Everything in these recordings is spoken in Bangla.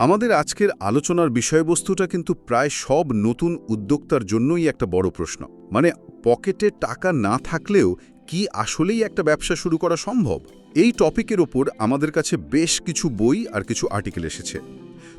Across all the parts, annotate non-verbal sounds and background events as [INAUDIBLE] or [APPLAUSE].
আমাদের আজকের আলোচনার বিষয়বস্তুটা কিন্তু প্রায় সব নতুন উদ্যোক্তার জন্যই একটা বড় প্রশ্ন। মানে পকেটে টাকা না থাকলেও কি আসলেই একটা ব্যবসা শুরু করা সম্ভব? এই টপিকের ওপর আমাদের কাছে বেশ কিছু বই আর কিছু আর্টিকেল এসেছে।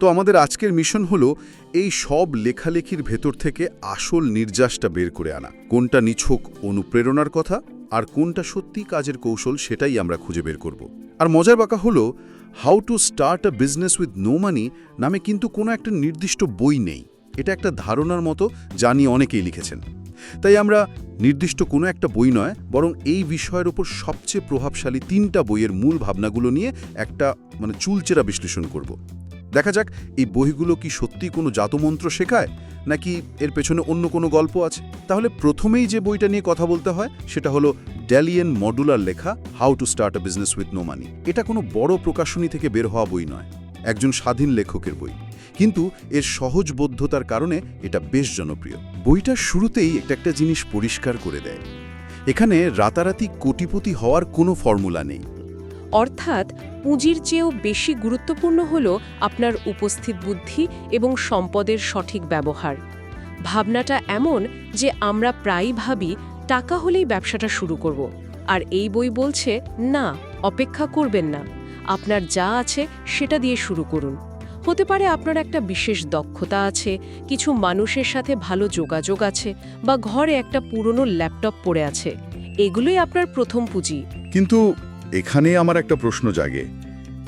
তো আমাদের আজকের মিশন হলো এই সব লেখালেখির ভেতর থেকে আসল নির্যাসটা বের করে আনা। কোনটা নিছক অনুপ্রেরণার কথা আর কোনটা সত্যি কাজের কৌশল সেটাই আমরা খুঁজে বের করব। আর মজার বাঁকা হলো how to start a business with no money নামে কিন্তু কোনো একটা নির্দিষ্ট বই নেই। এটা একটা ধারণার মতো জানি অনেকেই লিখেছেন। তাই আমরা নির্দিষ্ট কোনো একটা বই নয়, বরং এই বিষয়ের ওপর সবচেয়ে প্রভাবশালী তিনটা বইয়ের মূল ভাবনাগুলো নিয়ে একটা মানে চুলচেরা বিশ্লেষণ করব। দেখা যাক, এই বইগুলো কি সত্যি কোনো জাতমন্ত্র শেখায়, নাকি এর পেছনে অন্য কোনো গল্প আছে? তাহলে প্রথমেই যে বইটা নিয়ে কথা বলতে হয়, সেটা হলো ড্যালিয়েন মডুলার লেখা how to start a business with no money এটা কোনো বড় প্রকাশনী থেকে বের হওয়া বই নয়, একজন স্বাধীন লেখকের বই। কিন্তু এর সহজবোধ্যতার কারণে এটা বেশ জনপ্রিয়। বইটার শুরুতেই একটা একটা জিনিস পরিষ্কার করে দেয়। এখানে রাতারাতি কোটিপতি হওয়ার কোনো ফর্মুলা নেই। অর্থাৎ পুঁজির চেয়েও বেশি গুরুত্বপূর্ণ হল আপনার উপস্থিত বুদ্ধি এবং সম্পদের সঠিক ব্যবহার। ভাবনাটা এমন যে আমরা প্রায়ই ভাবি টাকা হলেই ব্যবসাটা শুরু করব। আর এই বই বলছে, না, অপেক্ষা করবেন না। আপনার যা আছে সেটা দিয়ে শুরু করুন। হতে পারে আপনার একটা বিশেষ দক্ষতা আছে, কিছু মানুষের সাথে ভালো যোগাযোগ আছে, বা ঘরে একটা পুরনো ল্যাপটপ পড়ে আছে। এগুলোই আপনার প্রথম পুঁজি। কিন্তু এখানে আমার একটা প্রশ্ন জাগে।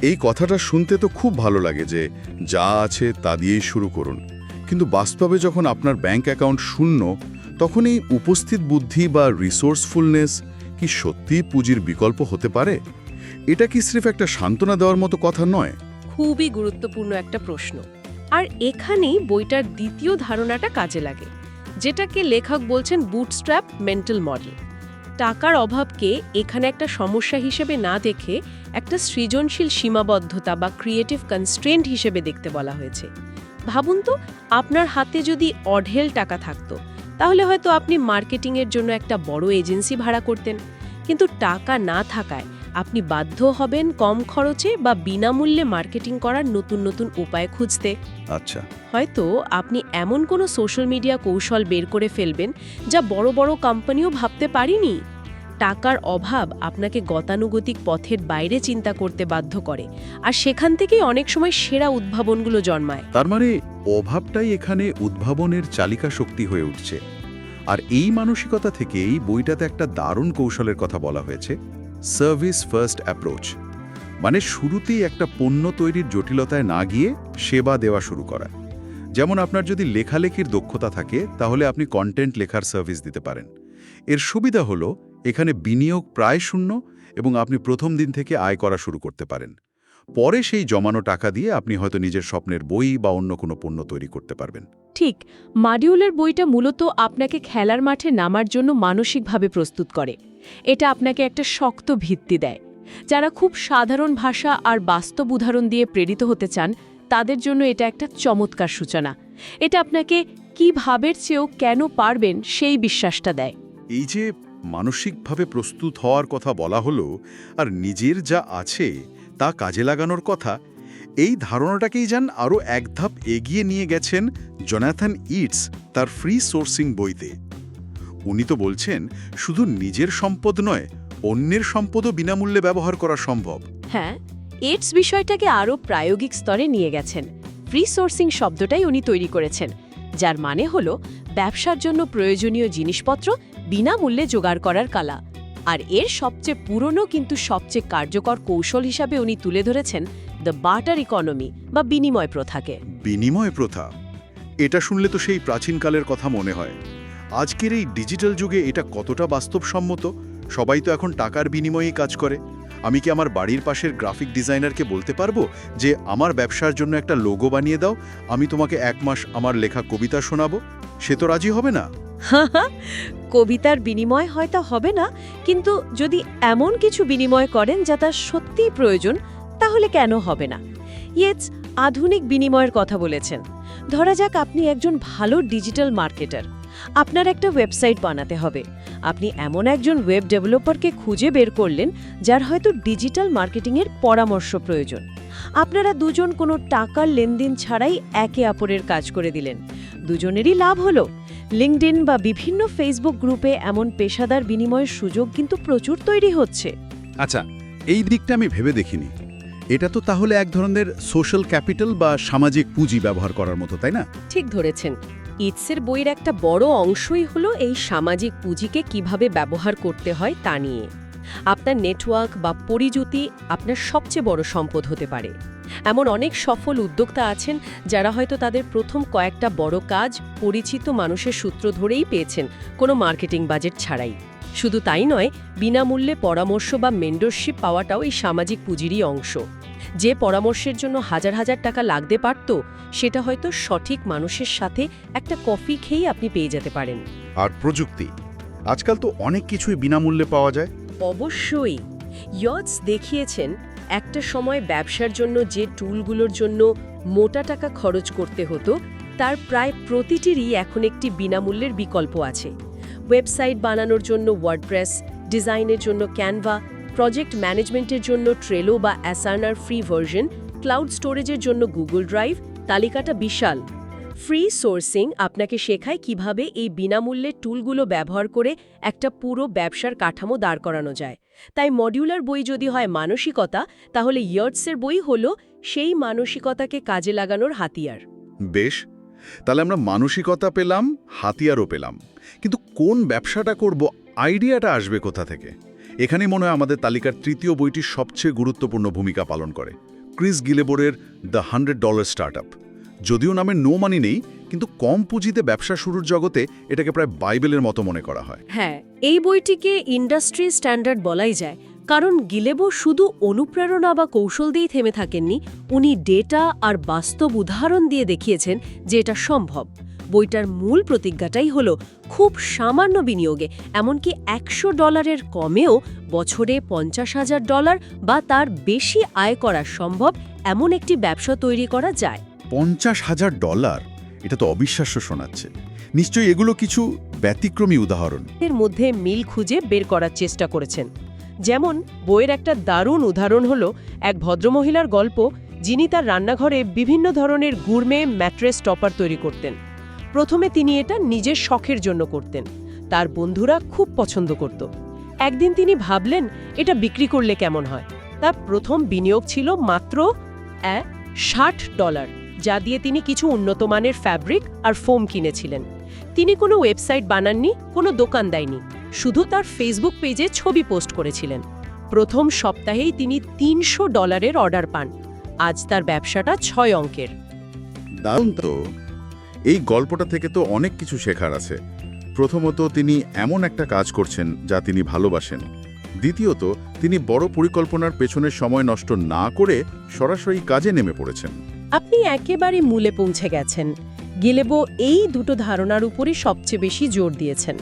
এই কথাটা শুনতে তো খুব ভালো লাগে যে, যা আছে তা দিয়েই শুরু করুন। কিন্তু বাস্তবে যখন আপনার ব্যাংক অ্যাকাউন্ট শূন্য তখন এই উপস্থিত বুদ্ধি বা রিসোর্সফুলনেস কি সত্যিই পুঁজির বিকল্প হতে পারে? এটা কি স্রেফ একটা সান্ত্বনা দেওয়ার মতো কথা নয়? খুবই গুরুত্বপূর্ণ একটা প্রশ্ন। আর এখানেই বইটার দ্বিতীয় ধারণাটা কাজে লাগে, যেটাকে লেখক বলছেন বুটস্ট্র্যাপ মেন্টাল মডেল টাকার অভাবকে এখানে একটা সমস্যা হিসেবে না দেখে একটা সৃজনশীল সীমাবদ্ধতা বা ক্রিয়েটিভ কনস্ট্রেন্ট হিসেবে দেখতে বলা হয়েছে। ভাবুন তো, আপনার হাতে যদি অঢেল টাকা থাকতো তাহলে হয়তো আপনি মার্কেটিংয়ের জন্য একটা বড় এজেন্সি ভাড়া করতেন। কিন্তু টাকা না থাকায় আপনি বাধ্য হবেন কম খরচে বা বিনামূল্যে মার্কেটিং করার নতুন নতুন উপায় খুঁজতে। আচ্ছা। হয়তো আপনি এমন কোনো সোশ্যাল মিডিয়া কৌশল বের করে ফেলবেন যা বড় বড় কোম্পানিও ভাবতে পারিনি। টাকার অভাব আপনাকে গতানুগতিক পথের বাইরে চিন্তা করতে বাধ্য করে। আর সেখান থেকেই অনেক সময় সেরা উদ্ভাবনগুলো জন্মায়। তার মানে অভাবটাই এখানে উদ্ভাবনের চালিকা শক্তি হয়ে উঠছে। আর এই মানসিকতা থেকেই বইটাতে একটা দারুণ কৌশলের কথা বলা হয়েছে সার্ভিস ফার্স্ট অ্যাপ্রোচ মানে শুরুতেই একটা পণ্য তৈরির জটিলতায় না গিয়ে সেবা দেওয়া শুরু করা। যেমন আপনার যদি লেখালেখির দক্ষতা থাকে, তাহলে আপনি কন্টেন্ট লেখার সার্ভিস দিতে পারেন। এর সুবিধা হলো, এখানে বিনিয়োগ প্রায় শূন্য এবং আপনি প্রথম দিন থেকে আয় করা শুরু করতে পারেন। পরে সেই জমানো টাকা দিয়ে আপনি হয়তো নিজের স্বপ্নের বই বা অন্য কোনো পণ্য তৈরি করতে পারবেন। ঠিক মডিউলের বইটা মূলত আপনাকে খেলার মাঠে নামার জন্য মানসিকভাবে প্রস্তুত করে। এটা আপনাকে একটা শক্ত ভিত্তি দেয়। যারা খুব সাধারণ ভাষা আর বাস্তব উদাহরণ দিয়ে প্রেরিত হতে চান তাদের জন্য এটা একটা চমৎকার সূচনা। এটা আপনাকে কি ভাবের চেয়েও কেন পারবেন সেই বিশ্বাসটা দেয়। এই যে মানসিকভাবে প্রস্তুত হওয়ার কথা বলা হলো আর নিজের যা আছে তা কাজে লাগানোর কথা, এই ধারণাটাকেই যান আরও এক ধাপ এগিয়ে নিয়ে গেছেন জনাথন ইটস তার ফ্রি সোর্সিং বইতে। উনি তো বলছেন, শুধু নিজের সম্পদ নয়, অন্যের সম্পদও বিনামূল্যে ব্যবহার করা সম্ভব। হ্যাঁ এইডস বিষয়টাকে আরও প্রায়োগিক স্তরে নিয়ে গেছেন। ফ্রি সোর্সিং শব্দটাই উনি তৈরি করেছেন, যার মানে হল ব্যবসার জন্য প্রয়োজনীয় জিনিসপত্র বিনামূল্যে জোগাড় করার কালা। আর এর সবচেয়ে পুরনো কিন্তু সবচেয়ে কার্যকর কৌশল হিসাবে উনি তুলে ধরেছেন দ্য বাটার ইকোনমি বা বিনিময় প্রথাকে। বিনিময় প্রথা। এটা শুনলে তো সেই প্রাচীনকালের কথা মনে হয়। আজকের এই ডিজিটাল যুগে এটা কতটা বাস্তবসম্মত? সবাই তো এখন টাকার বিনিময়েই কাজ করে। আমি কি আমার বাড়ির পাশের গ্রাফিক ডিজাইনারকে বলতে পারব যে আমার ব্যবসার জন্য একটা লোগো বানিয়ে দাও আমি তোমাকে এক মাস আমার লেখা কবিতা শোনাবো সে তো রাজি হবে না। [LAUGHS] কবিতার বিনিময় হয়তো হবে না, কিন্তু যদি এমন কিছু বিনিময় করেন যা তার সত্যিই প্রয়োজন, তাহলে কেন হবে না? ইয়েটস আধুনিক বিনিময়ের কথা বলেছেন। ধরা যাক আপনি একজন ভালো ডিজিটাল মার্কেটার। আপনার একটা ওয়েবসাইট বানাতে হবে। আপনি এমন একজন ওয়েব ডেভেলপারকে খুঁজে বের করলেন, যার হয়তো ডিজিটাল মার্কেটিংয়ের পরামর্শ প্রয়োজন। আপনারা দুজন কোনো টাকার লেনদেন ছাড়াই একে অপরের কাজ করে দিলেন। দুজনেরই লাভ হলো। লিঙ্কডিন বা বিভিন্ন ফেসবুক গ্রুপে এমন পেশাদার বিনিময়ের সুযোগ কিন্তু প্রচুর তৈরি হচ্ছে। আচ্ছা এই দিকটা আমি ভেবে দেখিনি। এটা তো তাহলে এক ধরনের সোশ্যাল ক্যাপিটাল বা সামাজিক পুঁজি ব্যবহার করার মতো তাই না? ঠিক ধরেছেন। ইটসের বইয়ের একটা বড় অংশই হলো এই সামাজিক পুঁজিকে কীভাবে ব্যবহার করতে হয় তা নিয়ে। আপনার নেটওয়ার্ক বা পরিজুতি আপনার সবচেয়ে বড় সম্পদ হতে পারে। এমন অনেক সফল উদ্যোক্তা আছেন যারা হয়তো তাদের প্রথম কয়েকটা বড় কাজ পরিচিত মানুষের সূত্র ধরেই পেয়েছেন কোনো মার্কেটিং বাজেট ছাড়াই। শুধু তাই নয়, বিনামূল্যে পরামর্শ বা মেন্ডরশিপ পাওয়াটাও এই সামাজিক পুঁজিরই অংশ। যে পরামর্শের জন্য হাজার হাজার টাকা লাগতে পারত, সেটা হয়তো সঠিক মানুষের সাথে একটা কফি খেয়েই আপনি পেয়ে যেতে পারেন। আর প্রযুক্তি। আজকাল তো অনেক কিছুই বিনামূল্যে পাওয়া যায়। অবশ্যই। ইয়টস দেখিয়েছেন একটা সময় ব্যবসার জন্য যে টুলগুলোর জন্য মোটা টাকা খরচ করতে হতো, তার প্রায় প্রতিটিরই এখন একটি বিনামূল্যের বিকল্প আছে। ওয়েবসাইট বানানোর জন্য ওয়ার্ডপ্রেস ডিজাইনের জন্য ক্যানভা প্রজেক্ট ম্যানেজমেন্টের জন্য ট্রেলো বা অ্যাসার্নার ফ্রি ভার্সন ক্লাউড স্টোরেজের জন্য গুগল ড্রাইভ তালিকাটা বিশাল। ফ্রি সোর্সিং আপনাকে শেখায় কীভাবে এই বিনামূল্যের টুলগুলো ব্যবহার করে একটা পুরো ব্যবসার কাঠামো দাঁড় করানো যায়। তাই মডিউলার বই যদি হয় মানসিকতা, তাহলে ইয়ার্টসের বই হল সেই মানসিকতাকে কাজে লাগানোর হাতিয়ার। বেশ, তাহলে আমরা মানসিকতা পেলাম, হাতিয়ারও পেলাম। কিন্তু কোন ব্যবসাটা করব, আইডিয়াটা আসবে কোথা থেকে? এখানে মনে হয় আমাদের তালিকার তৃতীয় বইটি সবচেয়ে গুরুত্বপূর্ণ ভূমিকা পালন করে। ক্রিস গিলেবোরের দ্য হান্ড্রেড ডলার স্টার্টআপ। যদিও নামে নো মানি নেই, কিন্তু কম পুঁজিতে ব্যবসা শুরুর জগতে এটাকে প্রায় বাইবেলের মতো মনে করা হয়। হ্যাঁ এই বইটিকে ইন্ডাস্ট্রি স্ট্যান্ডার্ড বলাই যায়, কারণ গিলেবো শুধু অনুপ্রেরণা বা কৌশল দিয়েই থেমে থাকেননি, উনি ডেটা আর বাস্তব উদাহরণ দিয়ে দেখিয়েছেন যে এটা সম্ভব। বইটার মূল প্রতিজ্ঞাটাই হলো, খুব সামান্য বিনিয়োগে, এমনকি একশো ডলারের কমেও বছরে পঞ্চাশ হাজার ডলার বা তার বেশি আয় করা সম্ভব, এমন একটি ব্যবসা তৈরি করা যায়। পঞ্চাশ হাজার ডলার? এটা তো অবিশ্বাস্য শোনাচ্ছে। নিশ্চয়ই এগুলো কিছু ব্যতিক্রমী উদাহরণ। এর মধ্যে মিল খুঁজে বের করার চেষ্টা করেছেন। যেমন, বইয়ের একটা দারুণ উদাহরণ হল এক ভদ্রমহিলার গল্প যিনি তার রান্নাঘরে বিভিন্ন ধরনের গুরমে ম্যাট্রেস টপার তৈরি করতেন। প্রথমে তিনি এটা নিজের শখের জন্য করতেন। তার বন্ধুরা খুব পছন্দ করত। একদিন তিনি ভাবলেন, এটা বিক্রি করলে কেমন হয়? তার প্রথম বিনিয়োগ ছিল মাত্র ষাট ডলার। যা দিয়ে তিনি কিছু উন্নত মানের ফ্যাব্রিক আর ফোম কিনেছিলেন। তিনি কোনো ওয়েবসাইট বানাননি, কোনো দোকান দেয়নি, শুধু তার ফেসবুক পেজে ছবি পোস্ট করেছিলেন। প্রথম সপ্তাহেই তিনি তিনশো ডলারের অর্ডার পান। আজ তার ব্যবসাটা ছয় অঙ্কের। দারুণ তো। এই গল্পটা থেকে তো অনেক কিছু শেখার আছে। প্রথমত তিনি এমন একটা কাজ করছেন যা তিনি ভালোবাসেন। দ্বিতীয়ত, তিনি বড় পরিকল্পনার পেছনে সময় নষ্ট না করে সরাসরি কাজে নেমে পড়েছেন। আপনি একেবারে মূলে পৌঁছে গেছেন। গিলেবো এই দুটো ধারণার উপরই সবচেয়ে বেশি জোর দিয়েছেন।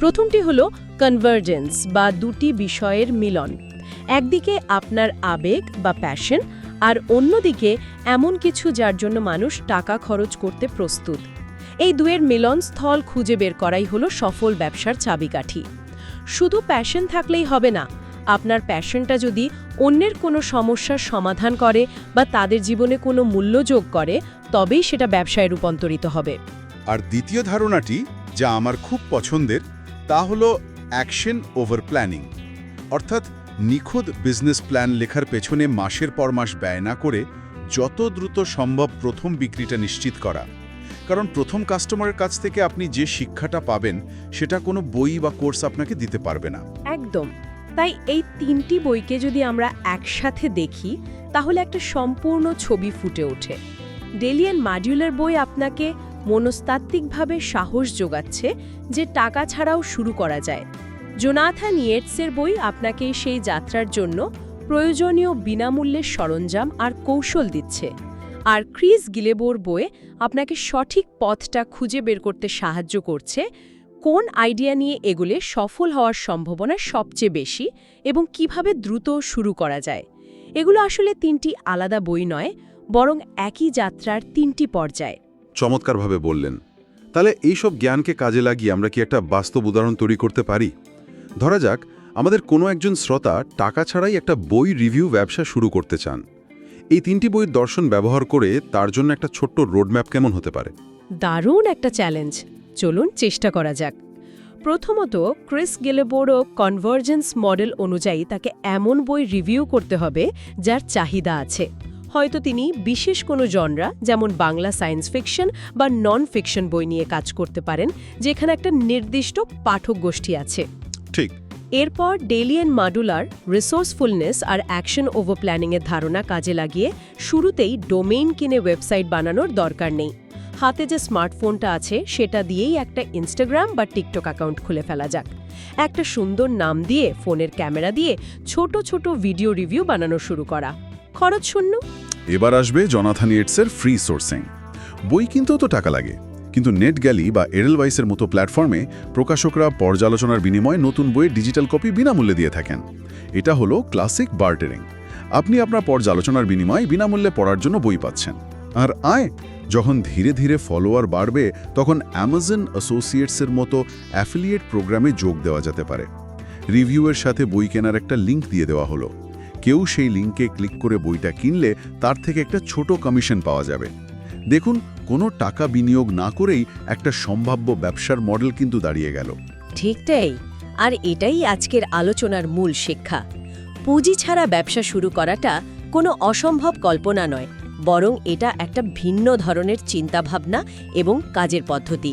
প্রথমটি হলো কনভার্জেন্স বা দুটি বিষয়ের মিলন। একদিকে আপনার আবেগ বা প্যাশন আর অন্যদিকে এমন কিছু যার জন্য মানুষ টাকা খরচ করতে প্রস্তুত। এই দুয়ের মিলন স্থল খুঁজে বের করাই হলো সফল ব্যবসার চাবিকাঠি। শুধু প্যাশন থাকলেই হবে না আপনার প্যাশনটা যদি অন্যের কোনো সমস্যার সমাধান করে বা তাদের জীবনে কোনো মূল্য যোগ করে তবেই সেটা ব্যবসায় রূপান্তরিত হবে। আর দ্বিতীয় ধারণাটি যা আমার খুব পছন্দের তা হলো অ্যাকশন ওভার প্ল্যানিং। অর্থাৎ নিখুঁত বিজনেস প্ল্যান লেখার পেছনে মাসের পর মাস ব্যয় না করে যত দ্রুত সম্ভব প্রথম বিক্রিটা নিশ্চিত করা। কারণ প্রথম কাস্টমারের কাছ থেকে আপনি যে শিক্ষাটা পাবেন সেটা কোনো বই বা কোর্স আপনাকে দিতে পারবে না। একদম। তাই এই তিনটি বইকে যদি আমরা একসাথে দেখি, তাহলে একটা সম্পূর্ণ ছবি ফুটে ওঠে। ডেলিয়ান মডিউলার বই আপনাকে মনস্তাত্ত্বিকভাবে সাহস যোগাচ্ছে যে টাকা ছাড়াও শুরু করা যায়। জোনাথা নিয়েটসের বই আপনাকে সেই যাত্রার জন্য প্রয়োজনীয় বিনামূল্যের সরঞ্জাম আর কৌশল দিচ্ছে। আর ক্রিস গিলেবোর বইয়ে আপনাকে সঠিক পথটা খুঁজে বের করতে সাহায্য করছে কোন আইডিয়া নিয়ে এগুলে সফল হওয়ার সম্ভাবনা সবচেয়ে বেশি এবং কীভাবে দ্রুত শুরু করা যায়? এগুলো আসলে তিনটি আলাদা বই নয় বরং একই যাত্রার তিনটি পর্যায়। চমৎকারভাবে বললেন। তাহলে এইসব জ্ঞানকে কাজে লাগিয়ে আমরা কি একটা বাস্তব উদাহরণ তৈরি করতে পারি? ধরা যাক আমাদের কোনো একজন শ্রোতা টাকা ছাড়াই একটা বই রিভিউ ব্যবসা শুরু করতে চান। এই তিনটি বইয়ের দর্শন ব্যবহার করে তার জন্য একটা ছোট্ট রোডম্যাপ কেমন হতে পারে? দারুণ একটা চ্যালেঞ্জ। চলুন চেষ্টা করা যাক। প্রথমত ক্রিস গেলেবোরো কনভার্জেন্স মডেল অনুযায়ী তাকে এমন বই রিভিউ করতে হবে যার চাহিদা আছে। হয়তো তিনি বিশেষ কোনো জনরা যেমন বাংলা সায়েন্স ফিকশন বা নন ফিকশন বই নিয়ে কাজ করতে পারেন যেখানে একটা নির্দিষ্ট পাঠক গোষ্ঠী আছে। ঠিক। এরপর ডেলিয়ান মাডুলার রিসোর্সফুলনেস আর অ্যাকশন ওভার প্ল্যানিংয়ের ধারণা কাজে লাগিয়ে শুরুতেই ডোমেইন কিনে ওয়েবসাইট বানানোর দরকার নেই। হাতে যে স্মার্টফোনটা আছে, সেটা দিয়েই একটা ইনস্টাগ্রাম বা টিকটক অ্যাকাউন্ট খুলে ফেলা যাক। একটা সুন্দর নাম দিয়ে, ফোনের ক্যামেরা দিয়ে ছোট ছোট ভিডিও রিভিউ বানানো শুরু করা। খরচ শূন্য? এবার আসবে জনাথান ইয়েটসের ফ্রি সোর্সিং বই কিনতেও তো টাকা লাগে। কিন্তু নেট গ্যালি বা এডেলভাইসের মতো প্ল্যাটফর্মে প্রকাশকরা পর্যালোচনার বিনিময়ে নতুন বইয়ের ডিজিটাল কপি বিনামূল্যে দিয়ে থাকেন। এটা হলো ক্লাসিক বার্টারিং আপনি আপনার পর্যালোচনার বিনিময়ে বিনামূল্যে পড়ার জন্য বই পাচ্ছেন। আর আয়। যখন ধীরে ধীরে ফলোয়ার বাড়বে, তখন অ্যামাজন অ্যাসোসিয়েটসের মতো অ্যাফিলিয়েট প্রোগ্রামে যোগ দেওয়া যেতে পারে। রিভিউয়ের সাথে বই কেনার একটা লিংক দিয়ে দেওয়া হলো। কেউ সেই লিঙ্কে ক্লিক করে বইটা কিনলে তার থেকে একটা ছোট কমিশন পাওয়া যাবে। দেখুন, কোনো টাকা বিনিয়োগ না করেই একটা সম্ভাব্য ব্যবসার মডেল কিন্তু দাঁড়িয়ে গেল। ঠিকটাই আর এটাই আজকের আলোচনার মূল শিক্ষা। পুঁজি ছাড়া ব্যবসা শুরু করাটা কোনো অসম্ভব কল্পনা নয়। বরং এটা একটা ভিন্ন ধরনের চিন্তাভাবনা এবং কাজের পদ্ধতি।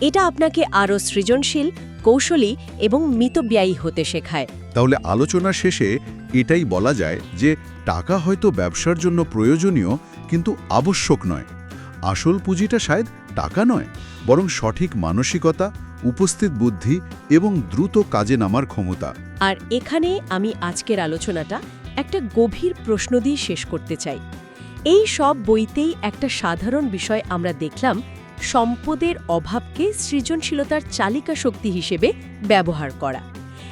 এটা আপনাকে আরও সৃজনশীল কৌশলী এবং মিতব্যয়ী হতে শেখায়। তাহলে আলোচনা শেষে এটাই বলা যায় যে টাকা হয়তো ব্যবসার জন্য প্রয়োজনীয় কিন্তু আবশ্যক নয়। আসল পুঁজিটা শায়দ টাকা নয় বরং সঠিক মানসিকতা উপস্থিত বুদ্ধি এবং দ্রুত কাজে নামার ক্ষমতা। আর এখানে আমি আজকের আলোচনাটা একটা গভীর প্রশ্ন দিয়ে শেষ করতে চাই। এই সব বইতেই একটা সাধারণ বিষয় আমরা দেখলাম, সম্পদের অভাবকে সৃজনশীলতার চালিকা শক্তি হিসেবে ব্যবহার করা।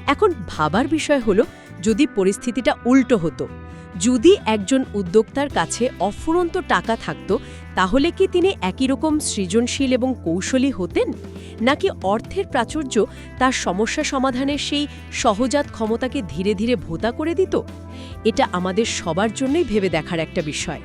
এখন ভাবার বিষয় হলো, যদি পরিস্থিতিটা উল্টো হতো, যদি একজন উদ্যোক্তার কাছে অফুরন্ত টাকা থাকত, তাহলে কি তিনি একই রকম সৃজনশীল এবং কৌশলী হতেন? নাকি অর্থের প্রাচুর্য তার সমস্যা সমাধানের সেই সহজাত ক্ষমতাকে ধীরে ধীরে ভোতা করে দিত? এটা আমাদের সবার জন্যই ভেবে দেখার একটা বিষয়।